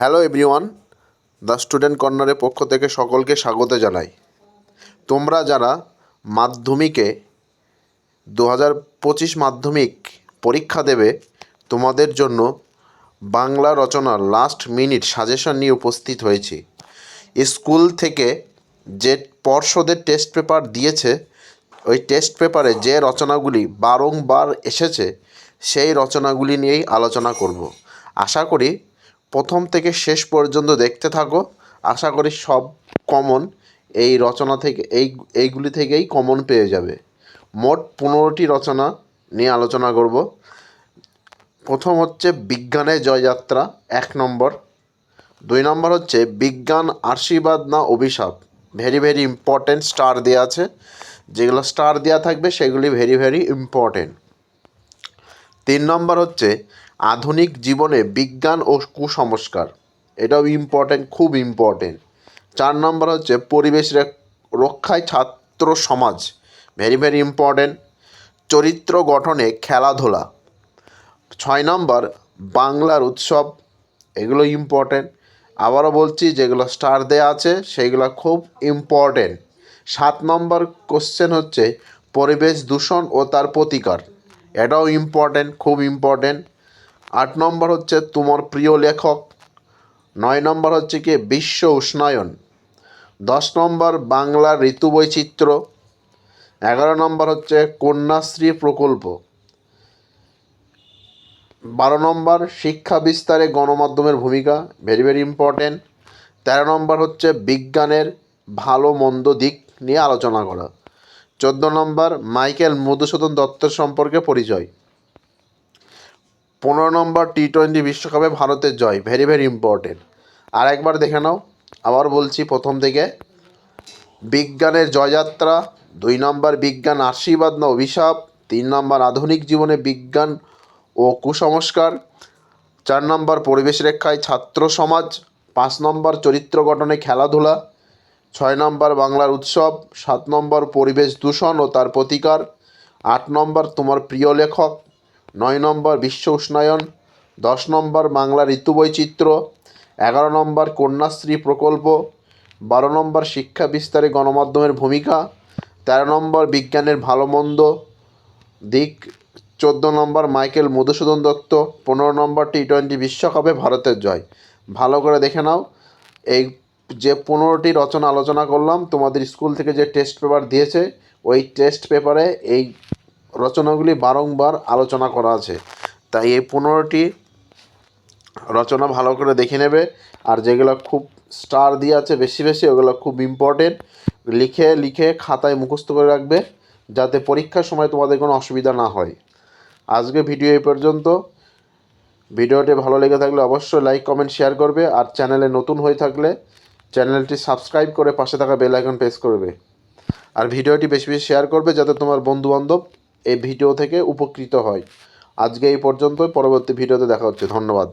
Hello everyone the student কর্নারের পক্ষ থেকে সকলকে স্বাগত জানাই। তোমরা যারা মাধ্যমিকে দু হাজার পঁচিশ মাধ্যমিক পরীক্ষা দেবে, তোমাদের জন্য বাংলা রচনার লাস্ট মিনিট সাজেশন নিয়ে উপস্থিত হয়েছি। স্কুল থেকে যে পর্ষদের টেস্ট পেপার দিয়েছে, ওই টেস্ট পেপারে যে রচনাগুলি বারংবার এসেছে, সেই রচনাগুলি নিয়েই আলোচনা করব। আশা করি প্রথম থেকে শেষ পর্যন্ত দেখতে থাকো। আশা করি সব কমন এই রচনা থেকে, এই, এইগুলি থেকেই কমন পেয়ে যাবে। মোট পনেরোটি রচনা নিয়ে আলোচনা করব। প্রথম হচ্ছে বিজ্ঞানের জয়যাত্রা, এক নম্বর। দুই নম্বর হচ্ছে বিজ্ঞান, আশীর্বাদ না অভিশাপ? ভেরি ভেরি ইম্পর্ট্যান্ট স্টার দেওয়া আছে। যেগুলো স্টার দেওয়া থাকবে, সেগুলি ভেরি ভেরি ইম্পর্টেন্ট তিন নম্বর হচ্ছে আধুনিক জীবনে বিজ্ঞান ও কুসংস্কার। এটাও ইম্পর্ট্যান্ট খুব ইম্পর্টেন্ট চার নম্বর হচ্ছে পরিবেশ রেক- রক্ষায় ছাত্র সমাজ ভেরি ভেরি ইম্পর্টেন্ট চরিত্র গঠনে খেলাধুলা। ছয় নম্বর, বাংলার উৎসব, এগুলো ইম্পর্টেন্ট আবারও বলছি, যেগুলো স্টার দেওয়া আছে, সেগুলো খুব ইম্পর্টেন্ট সাত নম্বর কোশ্চেন হচ্ছে, পরিবেশ দূষণ ও তার প্রতিকার। এটাও ইম্পর্ট্যান্ট খুব ইম্পর্ট্যান্ট আট নম্বর হচ্ছে তোমার প্রিয় লেখক। নয় নম্বর হচ্ছে কি? বিশ্ব উষ্ণায়ন। দশ নম্বর বাংলার ঋতু বৈচিত্র্য। এগারো নম্বর হচ্ছে কন্যাশ্রী প্রকল্প। বারো নম্বর শিক্ষা বিস্তারে গণমাধ্যমের ভূমিকা ভেরি ভেরি ইম্পর্ট্যান্ট তেরো নম্বর হচ্ছে বিজ্ঞানের ভালো, মন্দ দিক নিয়ে আলোচনা করা। চোদ্দ নম্বর মাইকেল মধুসূদন দত্তের সম্পর্কে পরিচয়। পনেরো নম্বর টি টোয়েন্টি বিশ্বকাপে ভারতের জয় ভেরি ভেরি ইম্পর্টেন্ট আর একবার দেখে নাও, আবার বলছি প্রথম থেকে বিজ্ঞানের জয়যাত্রা, দুই নম্বর বিজ্ঞান আশীর্বাদ না অভিশাপ, তিন নম্বর আধুনিক জীবনে বিজ্ঞান ও কুসংস্কার, চার নম্বর পরিবেশ রক্ষায় ছাত্র সমাজ, পাঁচ নম্বর চরিত্র গঠনে খেলাধুলা, ছয় নম্বর বাংলার উৎসব, সাত নম্বর পরিবেশ দূষণ ও তার প্রতিকার, আট নম্বর তোমার প্রিয় লেখক নয় নম্বর বিশ্ব উষ্ণায়ন, দশ নম্বর বাংলা ঋতু বৈচিত্র্য, এগারো নম্বর কন্যাশ্রী প্রকল্প, বারো নম্বর শিক্ষা বিস্তারে গণমাধ্যমের ভূমিকা, তেরো নম্বর বিজ্ঞানের ভালো মন্দ, দিক, চোদ্দ নম্বর মাইকেল মধুসূদন দত্ত, পনেরো নম্বর টি টোয়েন্টি বিশ্বকাপে ভারতের জয়। ভালো করে দেখে নাও, এই যে পনেরোটি রচনা আলোচনা করলাম, তোমাদের স্কুল থেকে যে টেস্ট পেপার দিয়েছে, ওই টেস্ট পেপারে এই রচনাগুলি বারংবার আলোচনা করা আছে। তাই এই পনেরোটি রচনা ভালো করে দেখে নেবে। আর যেগুলো খুব স্টার দিয়ে আছে বেশি বেশি, ওগুলো খুব ইম্পর্টেন্ট লিখে লিখে খাতায় মুখস্থ করে রাখবে যাতে পরীক্ষার সময় তোমাদের কোনো অসুবিধা না হয়। আজকে ভিডিও এই পর্যন্ত। ভিডিওটি ভালো লেগে থাকলে অবশ্যই লাইক কমেন্ট শেয়ার করবে। আর চ্যানেলে নতুন হয়ে থাকলে চ্যানেলটি সাবস্ক্রাইব করে পাশে থাকা বেল আইকন প্রেস করবে। আর ভিডিওটি বেশি বেশি শেয়ার করবে যাতে তোমার বন্ধুবান্ধব এই ভিডিও থেকে উপকৃত হয়। আজকে এই পর্যন্তই পরবর্তী ভিডিওতে দেখা হচ্ছে। ধন্যবাদ।